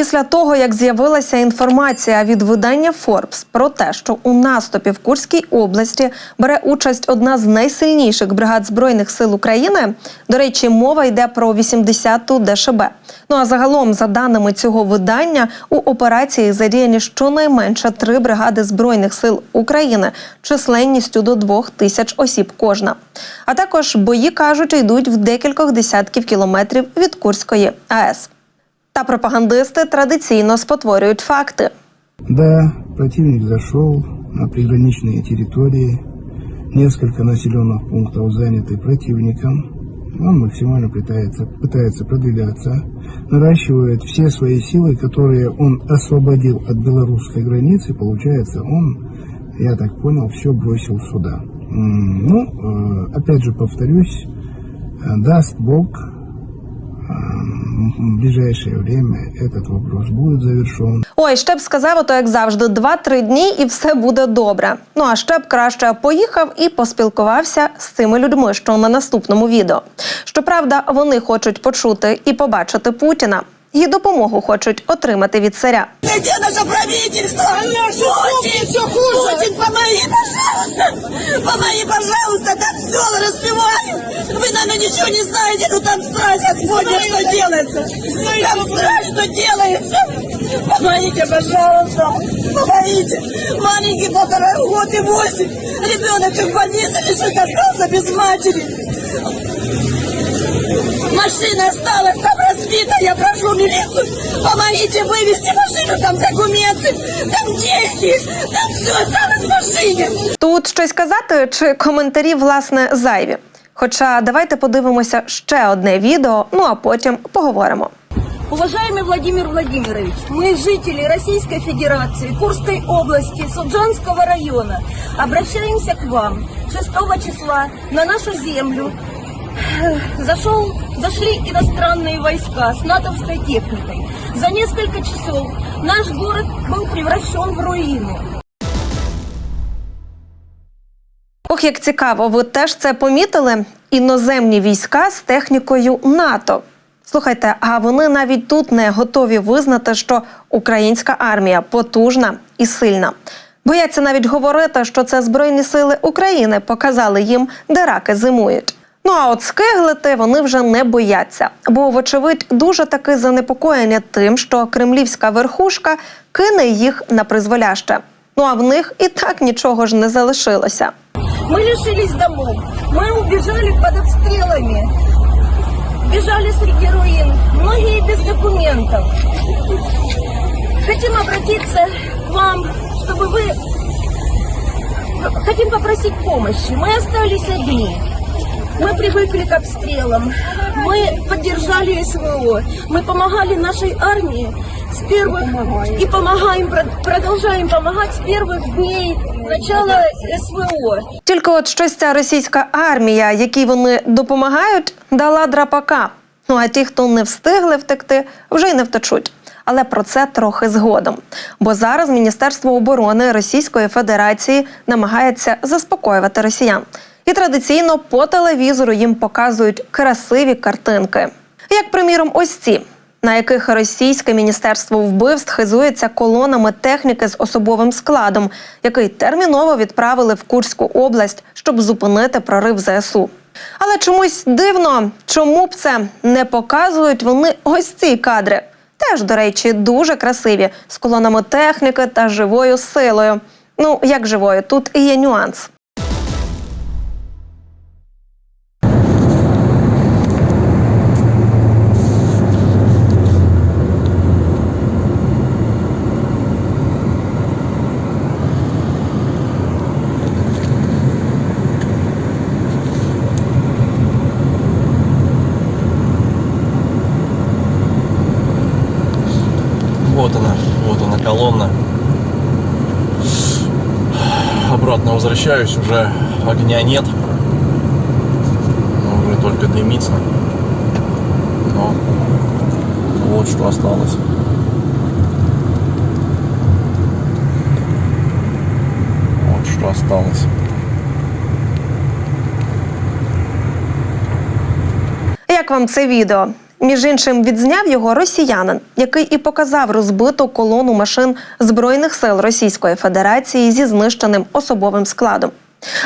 Після того, як з'явилася інформація від видання Forbes про те, що у наступі в Курській області бере участь одна з найсильніших бригад збройних сил України. До речі, мова йде про 80-ту ДШБ. Ну а загалом, за даними цього видання, у операції задіяні щонайменше три бригади збройних сил України численністю до двох тисяч осіб кожна. А також бої кажуть, йдуть в декількох десятків кілометрів від Курської АЕС. Та пропагандисти традиційно спотворюють факти. Да, противник зашел на приграничные территории. Несколько населенных пунктов заняты противником. Он максимально пытается, пытается продвигаться, наращивает все свои силы, которые он освободил от белорусской границы. Получается, он, я так понял, все бросил сюда. Ну, э, опять же повторюсь, э, даст Бог, в ближайшее время этот вопрос будет завершен. Ой, ще б сказав, ото як завжди, два-три дні і все буде добре. Ну а ще б краще поїхав і поспілкувався з цими людьми, що на наступному відео. Щоправда, вони хочуть почути і побачити Путіна. І допомогу хочуть отримати від царя. Где наше правительство? Путин, все хуже. Путин, помоги, пожалуйста. Помоги, пожалуйста. Там все разбивают. Вы, наверное, ничего не знаете, но там страсть Господня, что делается. Там страсть, что делается. Помогите, пожалуйста. Помогите. Маленький полтора год и восемь. Ребенок в больнице лежит, остался без матери Машина осталась там разбита, я прошу милицию, помогите вывести машину, там документы, там деньги, там все осталось в машине. Тут щось казати чи коментарі власне зайві. Хоча давайте подивимося ще одне відео, ну а потім поговоримо. Уважаемый Владимир Владимирович, мы, жители Российской Федерации, Курской области, Суджанского района, обращаемся к вам 6 числа на нашу землю. э, Зашел, зашли иностранные войска с натовской техникой. За несколько часов наш город был превращен в руины. Ох, як цікаво, ви теж це помітили? Іноземні війська з технікою НАТО. Слухайте, а вони навіть тут не готові визнати, що українська армія потужна і сильна. Бояться навіть говорити, що це Збройні сили України показали їм, де раки зимують. Ну а от скиглити вони вже не бояться, бо, вочевидь, дуже таки занепокоєні тим, що кремлівська верхушка кине їх на призволяще. Ну а в них і так нічого ж не залишилося. Мы лишились домов, мы убежали под обстрелами, бежали среди руин, многие без документов. Хотим обратиться к вам, чтобы вы... Хотим попросить помощи. Мы остались одни. Мы привыкли к обстрелам. Мы поддержали СВО. Мы помогали нашей армии с первых и помогаем, прод- продолжаем помогать с первых дней начала СВО. Тільки от щось ця російська армія, якій вони допомагають, дала драпака. Ну а ті, хто не встигли втекти, вже й не втечуть. Але про це трохи згодом. Бо зараз Міністерство оборони Російської Федерації намагається заспокоювати росіян. І традиційно по телевізору їм показують красиві картинки. Як, приміром, ось ці, на яких російське міністерство вбивств хизується колонами техніки з особовим складом, який терміново відправили в Курську область, щоб зупинити прорив ЗСУ. Але чомусь дивно, чому б це не показують вони ось ці кадри. Теж, до речі, дуже красиві з колонами техніки та живою силою. Ну, як живою, тут і є нюанс. Вот она, вот она колонна. Обратно возвращаюсь, уже огня нет. Уже только дымится. Но вот что осталось. Вот что осталось. Як вам це відео? Між іншим, відзняв його росіянин, який і показав розбиту колону машин збройних сил Російської Федерації зі знищеним особовим складом.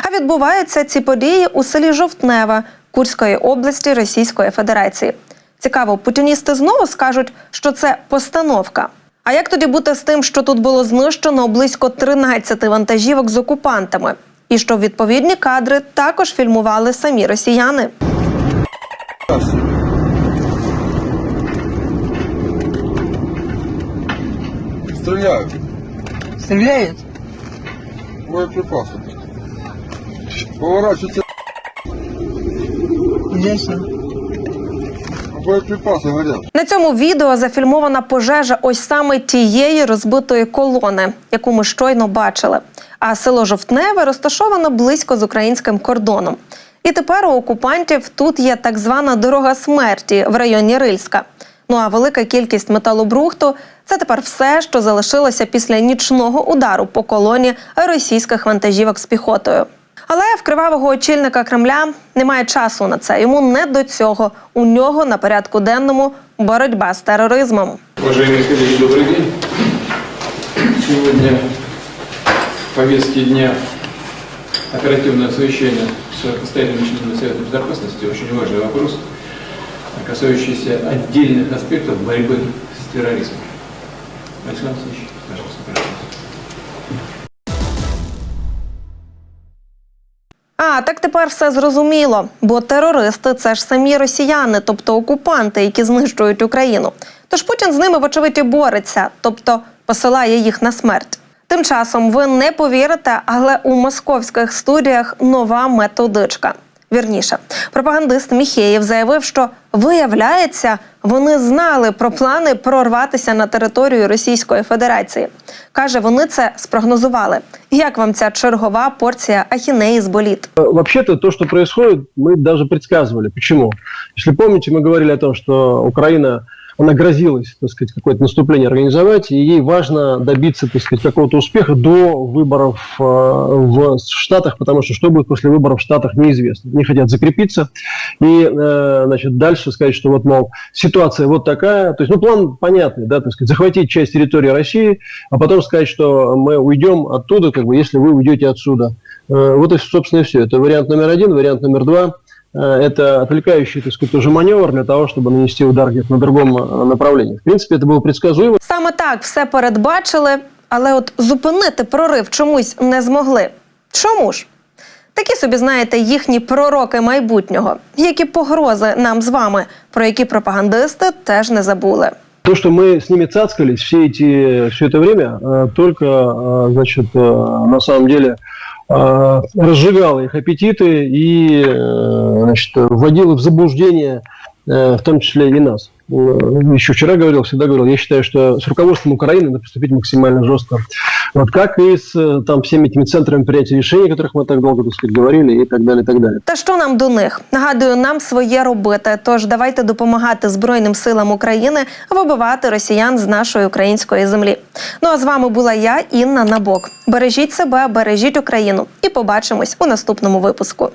А відбуваються ці події у селі Жовтнева Курської області Російської Федерації. Цікаво, путіністи знову скажуть, що це постановка. А як тоді бути з тим, що тут було знищено близько 13 вантажівок з окупантами, і що відповідні кадри також фільмували самі росіяни? Стреляют. Стреляет? Боеприпасы. Поворачивайте. Ясно. На цьому відео зафільмована пожежа ось саме тієї розбитої колони, яку ми щойно бачили. А село Жовтневе розташовано близько з українським кордоном. І тепер у окупантів тут є так звана дорога смерті в районі Рильська. Ну а велика кількість металобрухту це тепер все, що залишилося після нічного удару по колоні російських вантажівок з піхотою. Але в кривавого очільника Кремля немає часу на це. Йому не до цього. У нього на порядку денному боротьба з тероризмом. Уважаемые коллеги, добрый день. Сегодня в повестке дня оперативное совещание с постоянным членом Совета Безопасности. Очень важный вопрос, касающийся отдельных аспектов борьбы с терроризмом. Александр Алексеевич, пожалуйста, пожалуйста. А так тепер все зрозуміло, бо терористи це ж самі росіяни, тобто окупанти, які знищують Україну. Тож Путін з ними, вочевидь, і бореться, тобто посилає їх на смерть. Тим часом ви не повірите, але у московських студіях нова методичка. Вірніше, пропагандист Міхеєв заявив, що виявляється, вони знали про плани прорватися на територію Російської Федерації. Каже, вони це спрогнозували. Як вам ця чергова порція ахінеї з боліт? Вообще-то то, что происходит, мы даже предсказывали. Почему? Если помните, мы говорили о том, что Украина, она грозилась, так сказать, какое-то наступление организовать, и ей важно добиться, так сказать, какого-то успеха до выборов э, в Штатах, потому что что будет после выборов в Штатах, неизвестно. Они хотят закрепиться и, э, значит, дальше сказать, что вот, мол, ситуация вот такая. То есть, ну, план понятный, да, так сказать, захватить часть территории России, а потом сказать, что мы уйдем оттуда, как бы, если вы уйдете отсюда. Э, Вот и, собственно, и все. Это вариант номер один. Вариант номер два это отвлекающий, так сказать, тоже маневр для того, чтобы нанести удар где-то на другом э, направлении. В принципе, это было предсказуемо. Саме так все передбачили, але от зупинити прорив чомусь не змогли. Чому ж? Такі собі, знаєте, їхні пророки майбутнього, які погрози нам з вами, про які пропагандисти теж не забули. То, что мы с ними цацкались все, эти, все это время, э, только, э, значит, э, на самом деле э, разжигало их аппетиты и, э, значит, вводило в заблуждение, э, в том числе и нас. Э, Еще вчера говорил, всегда говорил, я считаю, что с руководством Украины надо поступить максимально жестко. Вот как и с э, там, всеми этими центрами принятия решений, о которых мы так долго, так сказать, говорили, и так далее, и так далее. Та що нам до них? Нагадую, нам своє робити. Тож давайте допомагати Збройним силам України вибивати росіян з нашої української землі. Ну а з вами була я, Інна Набок. Бережіть себе, бережіть Україну, і побачимось у наступному випуску.